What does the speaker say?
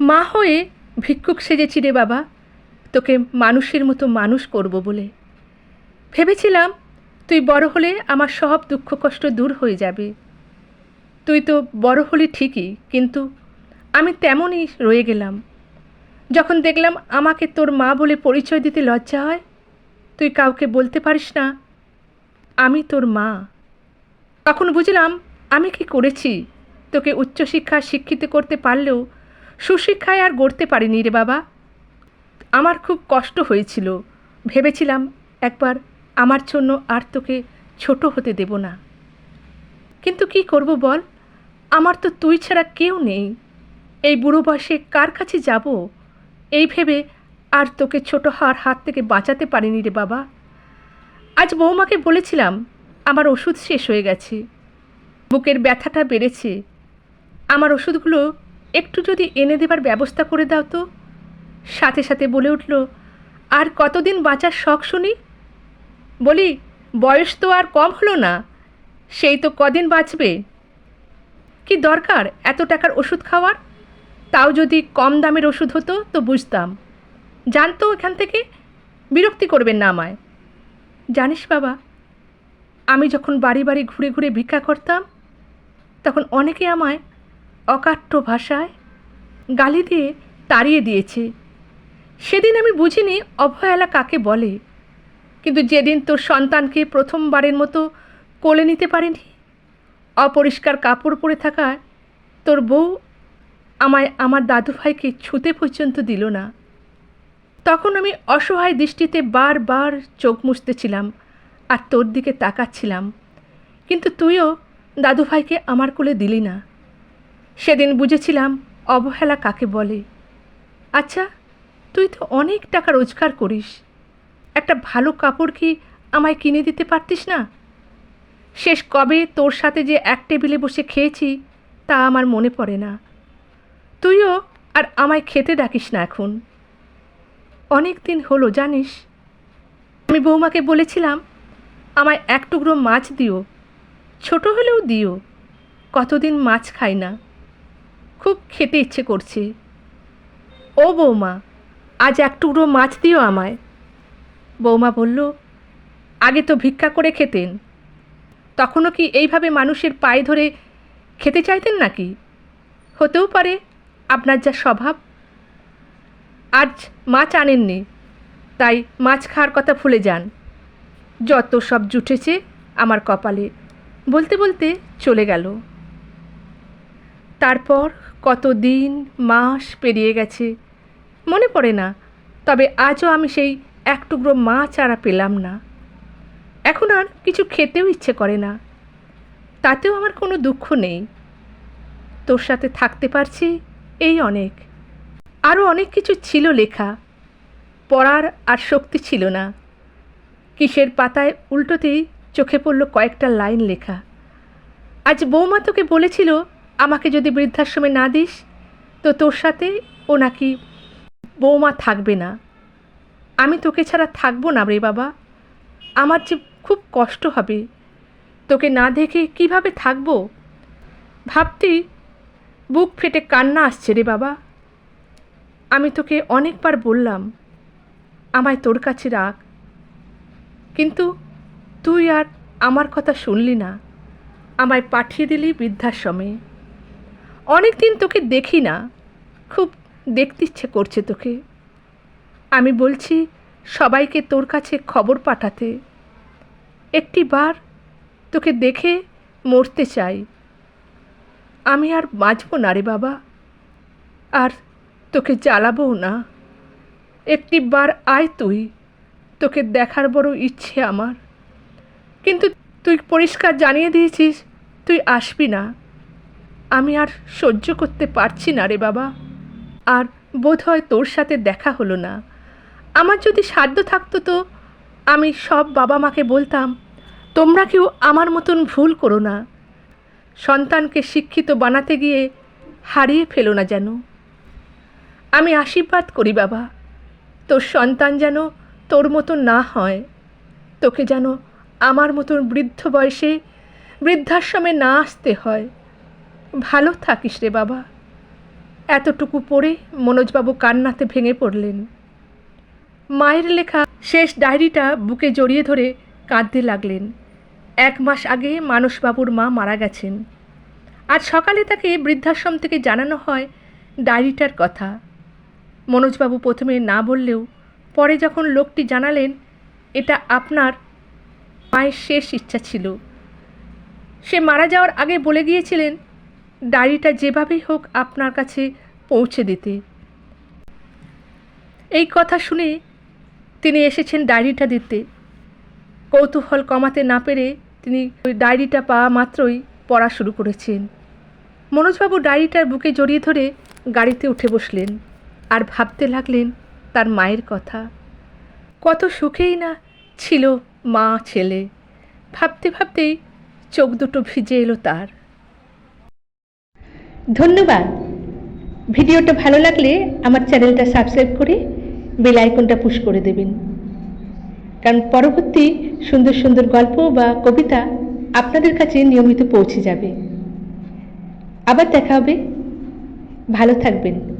মা হয়ে ভিক্ষুক সেজেছি রে বাবা, তোকে মানুষের মতো মানুষ করব বলে। ভেবেছিলাম তুই বড় হলে আমার সব দুঃখ কষ্ট দূর হয়ে যাবে। তুই তো বড় হলি ঠিকই, কিন্তু আমি তেমনই রয়ে গেলাম। যখন দেখলাম আমাকে তোর মা বলে পরিচয় দিতে লজ্জা হয়, তুই কাউকে বলতে পারিস না, আমি তোর মা। তখন বুঝলাম আমি কি করেছি, তোকে উচ্চশিক্ষা শিক্ষিত করতে পারলেও সুশিক্ষায় আর গড়তে পারিনি রে বাবা। আমার খুব কষ্ট হয়েছিল। ভেবেছিলাম একবার আমার জন্য আর তোকে ছোট হতে দেব না। কিন্তু কি করব বল? আমার তো তুই ছাড়া কেউ নেই। এই বুড়ো বয়সে কার কাছে যাব? এই ভেবে আর তোকে ছোট হওয়ার হাত থেকে বাঁচাতে পারিনি রে বাবা। আজ বৌমাকে বলেছিলাম, আমার ওষুধ শেষ হয়ে গেছে। বুকের ব্যথাটা বেড়েছে। আমার ওষুধগুলো একটু যদি এনে দেবার ব্যবস্থা করে দাও তো। সাথে সাথে বলে উঠল, আর কতদিন বাঁচার শখ শুনি? বলি, বয়স তো আর কম হলো না, সেই তো কদিন বাঁচবে। কি দরকার এত টাকার ওষুধ খাওয়ার? তাও যদি কম দামের ওষুধ হতো তো বুঝতাম। জানতো এখান থেকে, বিরক্তি করবেন না আমায়। জানিস বাবা, আমি যখন বাড়ি বাড়ি ঘুরে ঘুরে ভিক্ষা করতাম, তখন অনেকে আমায় অকাট্য ভাষায় গালি দিয়ে তাড়িয়ে দিয়েছে। সেদিন আমি বুঝিনি অবহেলা কাকে বলে। কিন্তু যেদিন তোর সন্তানকে প্রথমবারের মতো কোলে নিতে পারিনি, অপরিষ্কার কাপড় পরে থাকায় তোর বউ আমায় আমার দাদু ভাইকে ছুতে পর্যন্ত দিল না। তখন আমি অসহায় দৃষ্টিতে বারবার চোখ মুছতেছিলাম আর তোর দিকে তাকাচ্ছিলাম। কিন্তু তুইও দাদু ভাইকে আমার কোলে দিলি না। সেদিন বুঝেছিলাম অবহেলা কাকে বলে। আচ্ছা তুই তো অনেক টাকা রোজগার করিস। একটা ভালো কাপড় কি আমায় কিনে দিতে পারতিস না? শেষ কবে তোর সাথে যে এক টেবিলে বসে খেয়েছি, তা আমার মনে পড়ে না। তুইও আর আমায় খেতে ডাকিস না এখন। অনেক দিন হলো, জানিস? আমি বৌমাকে বলেছিলাম, আমায় এক টুকরো মাছ দিও। ছোট হলেও দিও। কতদিন মাছ খাই না। খুব খেতে ইচ্ছে করছে। ও বৌমা, আজ এক টুকরো মাছ দিও আমায়। বৌমা বলল, আগে তো ভিক্ষা করে খেতেন। তখনও কি এইভাবে মানুষের পায়ে ধরে খেতে চাইতেন নাকি? হতেও পারে, আপনার যা স্বভাব। আজ মাছ আনেননি, তাই মাছ খাওয়ার কথা ভুলে যান। যত সব জুটেছে আমার কপালে, বলতে বলতে চলে গেল। তারপর কত দিন মাস পেরিয়ে গেছে, মনে পড়ে না, তবে আজও আমি সেই এক টুকরো মাছ আরা পেলাম না। এখন আর কিছু খেতেও ইচ্ছে করে না, তাতেও আমার কোনো দুঃখ নেই। তোর সাথে থাকতে পারছি এই অনেক। আরও অনেক কিছু ছিল লেখা, পড়ার আর শক্তি ছিল না। কিসের পাতায় উল্টোতেই চোখে পড়ল কয়েকটা লাইন লেখা। আজ বৌমা তোকে বলেছিল আমাকে যদি বৃদ্ধাশ্রমে না দিস, তো তোর সাথে ও নাকি বৌমা থাকবে না। আমি তোকে ছাড়া থাকব না রে বাবা। আমার যে খুব কষ্ট হবে। তোকে না দেখে কীভাবে থাকব? ভাবতেই বুক ফেটে কান্না আসছে রে বাবা। আমি তোকে অনেকবার বললাম, আমায় তোর কাছে রাখ। কিন্তু তুই আর আমার কথা শুনলি না। আমায় পাঠিয়ে দিলি বৃদ্ধাশ্রমে। অনেক দিন তোকে দেখি না। খুব দেখতে ইচ্ছে করছে তোকে। আমি বলছি, সবাইকে তোর কাছে খবর পাঠাতে। একটি বার তোকে দেখে মরতে চাই। আমি আর বাঁচব না রে বাবা। আর তোকে জ্বালাবও না। একটি বার আয় তুই। তোকে দেখার বড় ইচ্ছে আমার। কিন্তু তুই পরিষ্কার জানিয়ে দিয়েছিস, তুই আসবি না। আমি আর সহ্য করতে পারছি না রে বাবা। আর বোধ হয় তোর সাথে দেখা হলো না। আমার যদি সাধ্য থাকতো তো আমি সব বাবা মাকে বলতাম, তোমরা কেউ আমার মতন ভুল করো না। সন্তানকে শিক্ষিত বানাতে গিয়ে হারিয়ে ফেলো না যেন। আমি আশীর্বাদ করি বাবা, তোর সন্তান যেন তোর মতন না হয়। তোকে যেন আমার মতন বৃদ্ধ বয়সে বৃদ্ধাশ্রমে না আসতে হয়। ভালো থাকিস রে বাবা। এতটুকু পড়ে মনোজবাবু কান্নাতে ভেঙে পড়লেন। মায়ের লেখা শেষ ডায়েরিটা বুকে জড়িয়ে ধরে কাঁদতে লাগলেন। এক মাস আগে মানসবাবুর মা মারা গেছেন। আজ সকালে তাকে বৃদ্ধাশ্রম থেকে জানানো হয় ডায়েরিটার কথা। মনোজবাবু প্রথমে না বললেও পরে যখন লোকটি জানালেন, এটা আপনার মায়ের শেষ ইচ্ছা ছিল। সে মারা যাওয়ার আগে বলে গিয়েছিলেন ডায়েরিটা যেভাবেই হোক আপনার কাছে পৌঁছে দিতে। এই কথা শুনে তিনি এসেছেন ডায়েরিটা দিতে। কৌতূহল কমাতে না পেরে তিনি ওই ডায়েরিটা পাওয়া মাত্রই পড়া শুরু করেছেন। মনোজবাবু ডায়েরিটার বুকে জড়িয়ে ধরে গাড়িতে উঠে বসলেন আর ভাবতে লাগলেন তার মায়ের কথা। কত সুখেই না ছিল মা ছেলে ভাবতে ভাবতেই চোখ দুটো ভিজে এলো তার। ধন্যবাদ। ভিডিওটা ভালো লাগলে আমার চ্যানেলটা সাবস্ক্রাইব করে বেল আইকনটা পুশ করে দেবেন। কারণ পরবর্তী সুন্দর সুন্দর গল্প বা কবিতা আপনাদের কাছে নিয়মিত পৌঁছে যাবে। আবার দেখা হবে। ভালো থাকবেন।